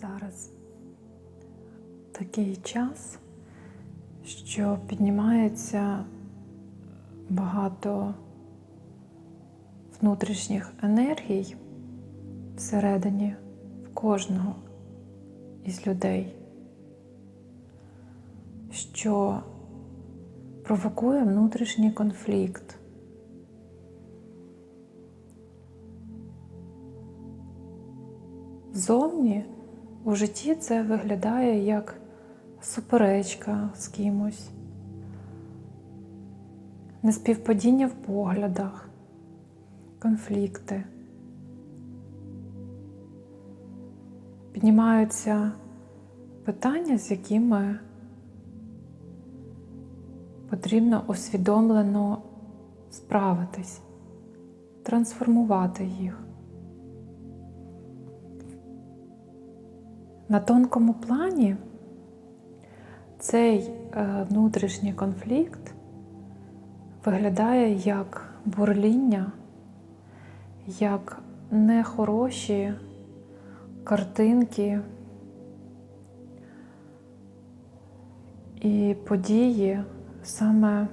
Зараз такий час, що піднімається багато внутрішніх енергій всередині в кожного із людей, що провокує внутрішній конфлікт. Зовні у житті це виглядає як суперечка з кимось, неспівпадіння в поглядах, конфлікти. Піднімаються питання, з якими потрібно усвідомлено справитись, трансформувати їх. На тонкому плані цей е, внутрішній конфлікт виглядає як бурління, як нехороші картинки і події саме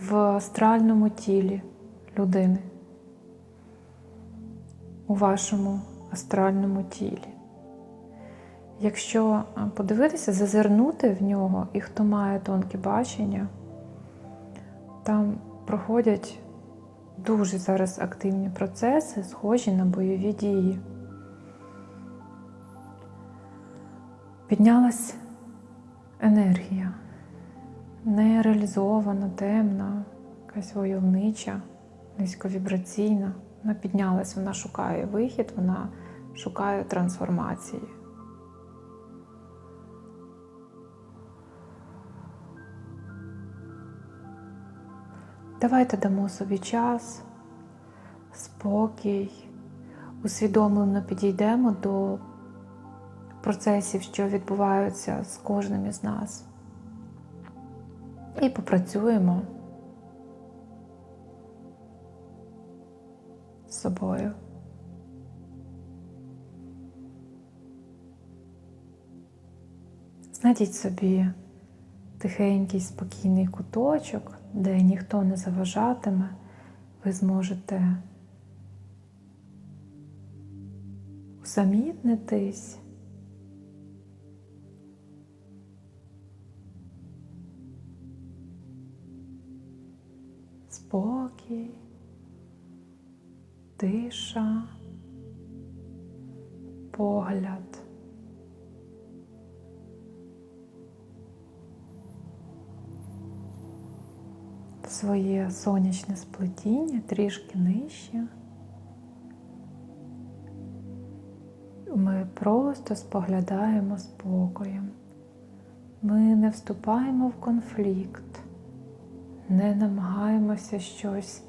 в астральному тілі людини, у вашому астральному тілі. Якщо подивитися, зазирнути в нього, і хто має тонке бачення, там проходять дуже зараз активні процеси, схожі на бойові дії. Піднялась енергія, нереалізована, темна, якась войовнича, низьковібраційна. Вона піднялась, вона шукає вихід, вона шукає трансформації. Давайте дамо собі час, спокій, усвідомлено підійдемо до процесів, що відбуваються з кожним із нас. І попрацюємо з собою. Знайдіть собі тихенький, спокійний куточок, де ніхто не заважатиме, ви зможете усамітнитись. Спокій, тиша, погляд. Своє сонячне сплетіння трішки нижче. Ми просто споглядаємо спокоєм. Ми не вступаємо в конфлікт, не намагаємося щось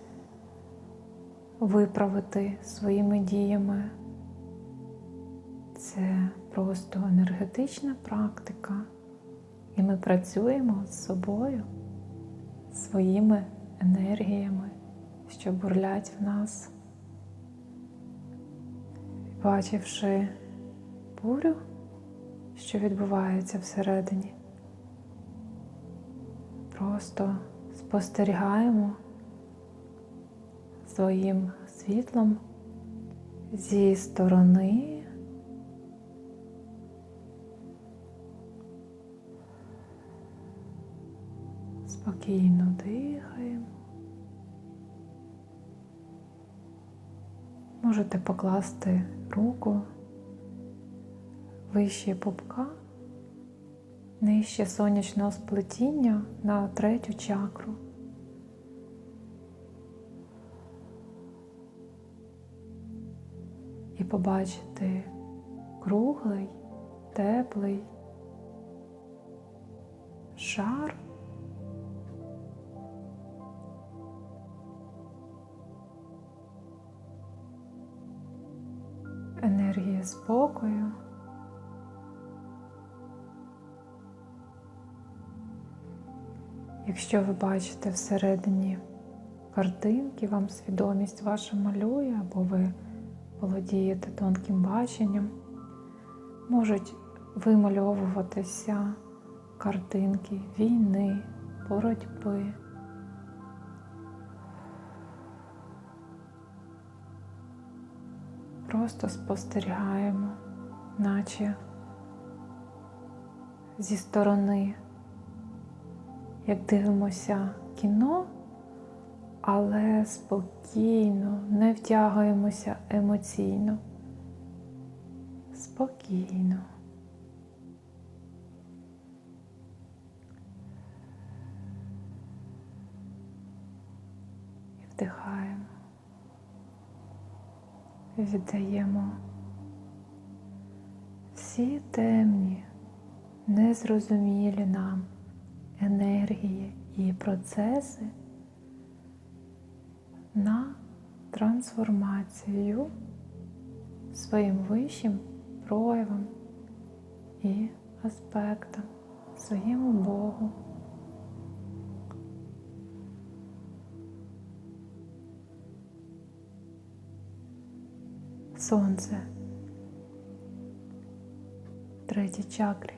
виправити своїми діями. Це просто енергетична практика, і ми працюємо з собою своїми енергіями, що бурлять в нас. Бачивши бурю, що відбувається всередині, просто спостерігаємо своїм світлом зі сторони. Спокійно дихаємо. Можете покласти руку вище пупка, нижче сонячного сплетіння на третю чакру. І побачити круглий, теплий шар. Спокою. Якщо ви бачите всередині картинки, вам свідомість ваша малює, або ви володієте тонким баченням, можуть вимальовуватися картинки війни, боротьби. Просто спостерігаємо, наче зі сторони, як дивимося кіно, але спокійно, не втягуємося емоційно. Спокійно. І вдихаємо. Віддаємо всі темні, незрозумілі нам енергії і процеси на трансформацію своїм вищим проявам і аспектам своєму Богу. Сонце третій чакрі.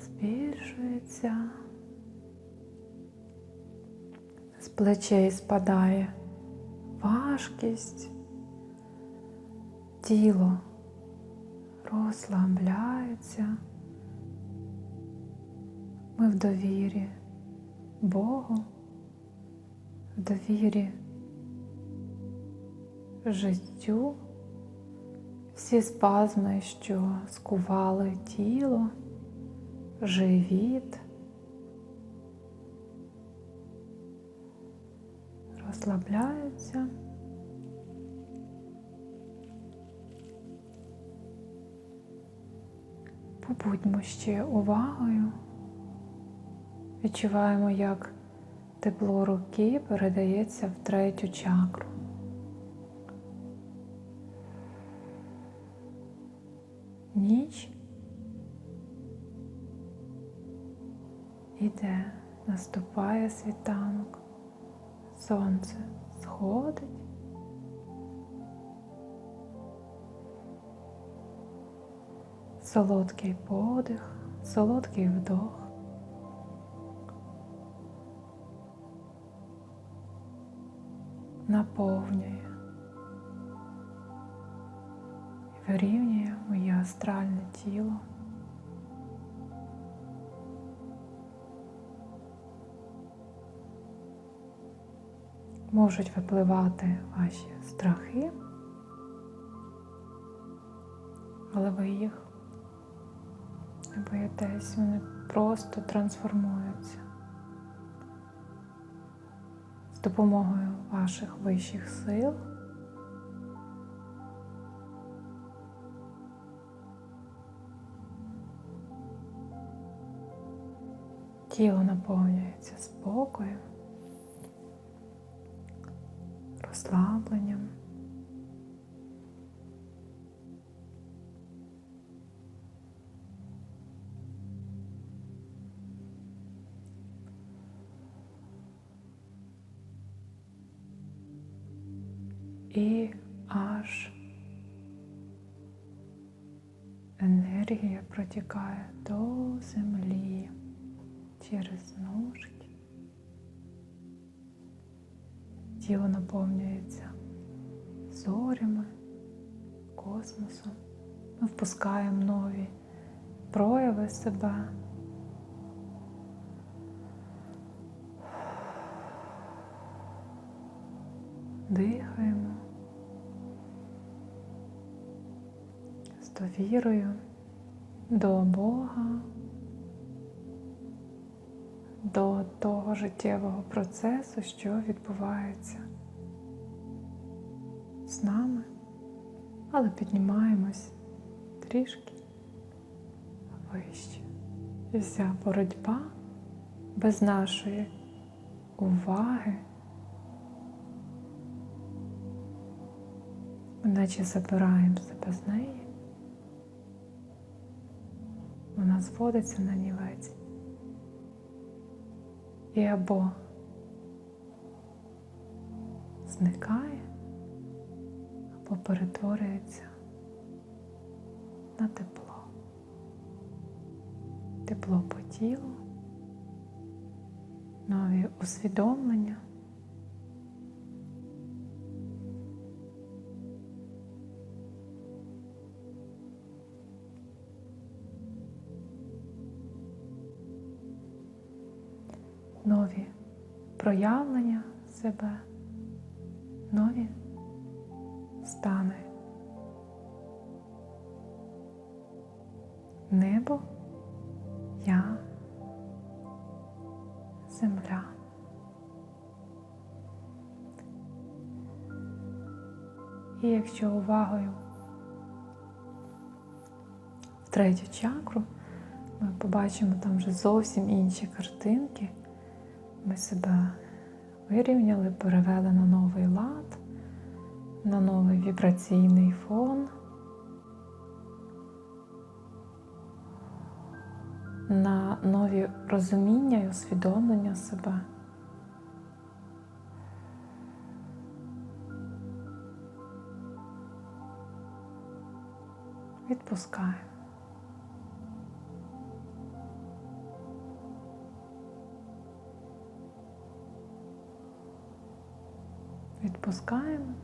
Збільшується, з плечей спадає важкість, тіло розслабляється. Ми в довірі Богу, в довірі життю, всі спазми, що скували тіло, живіт, розслабляються. Побудьмо ще увагою, відчуваємо, як тепло руки передається в третю чакру. Ніч іде, наступає світанок, сонце сходить. Солодкий подих, солодкий вдох. Наповнює вирівнює астральне тіло. Можуть випливати ваші страхи, але ви їх не боїтесь, вони просто трансформуються з допомогою ваших вищих сил. Тіло наповнюється спокоєм, розслабленням. І аж енергія протікає до землі через ножки. Тіло наповнюється зорями, космосом. Ми впускаємо нові прояви себе. Дихаємо з довірою до Бога, до того життєвого процесу, що відбувається з нами, але піднімаємось трішки вище. І вся боротьба без нашої уваги, наче забираємо себе з неї, вона зводиться на нівець. І або зникає, або перетворюється на тепло. Тепло по тілу, нові усвідомлення. Проявлення себе, нові стани. Небо, я, земля. І якщо увагою в третю чакру ми побачимо там вже зовсім інші картинки, ми себе вирівняли, перевели на новий лад, на новий вібраційний фон. на нові розуміння і усвідомлення себе. Відпускаємо. Відпускаємо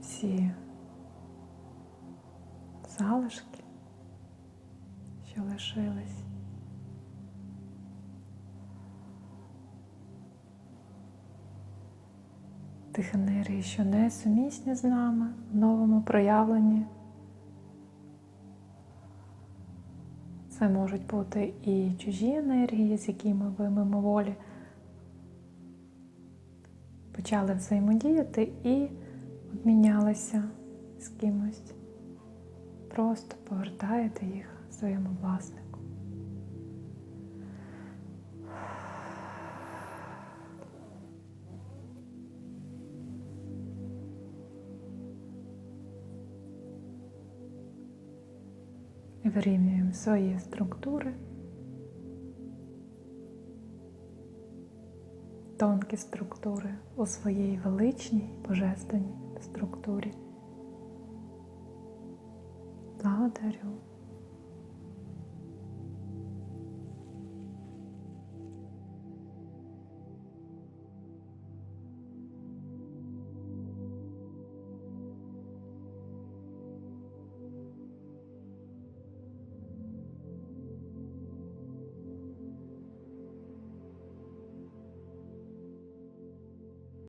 всі залишки що лишились. Тих енергій, що не сумісні з нами в новому проявленні. Це можуть бути і чужі енергії, з якими ви мимоволі почали взаємодіяти і обмінялися з кимось. Просто повертаєте їх своєму власнику. Вирівнюємо свої структури, тонкі структури у своїй величній божественній структурі. Благодарю.